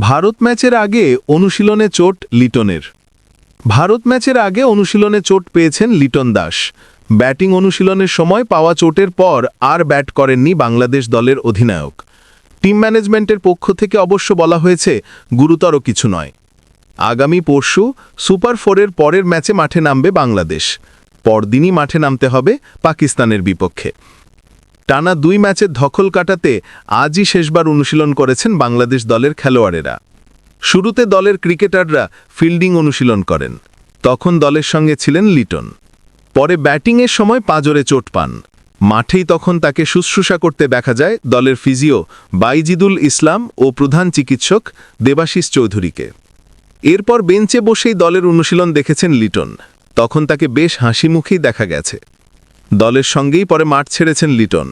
ভারত ম্যাচের আগে অনুশীলনে চোট লিটনের। ভারত ম্যাচের আগে অনুশীলনে চোট পেয়েছেন লিটন দাস। ব্যাটিং অনুশীলনের সময় পাওয়া চোটের পর আর ব্যাট করেননি বাংলাদেশ দলের অধিনায়ক। টিম ম্যানেজমেন্টের পক্ষ থেকে অবশ্য বলা হয়েছে, গুরুতর কিছু নয়। আগামী পরশু সুপার ফোরের পরের ম্যাচে মাঠে নামবে বাংলাদেশ। পরদিনই মাঠে নামতে হবে পাকিস্তানের বিপক্ষে। টানা দুই ম্যাচের ধকল কাটাতে আজই শেষবার অনুশীলন করেছেন বাংলাদেশ দলের খেলোয়াড়েরা। শুরুতে দলের ক্রিকেটাররা ফিল্ডিং অনুশীলন করেন। তখন দলের সঙ্গে ছিলেন লিটন। পরে ব্যাটিংয়ের সময় পাঁজরে চোট পান। মাঠেই তখন তাকে শুশ্রূষা করতে দেখা যায় দলের ফিজিও বাইজিদুল ইসলাম ও প্রধান চিকিৎসক দেবাশিস চৌধুরীকে। এরপর বেঞ্চে বসেই দলের অনুশীলন দেখেছেন লিটন। তখন তাকে বেশ হাসিমুখেই দেখা গেছে। দলের সঙ্গেই পরে মাঠ ছেড়েছেন লিটন।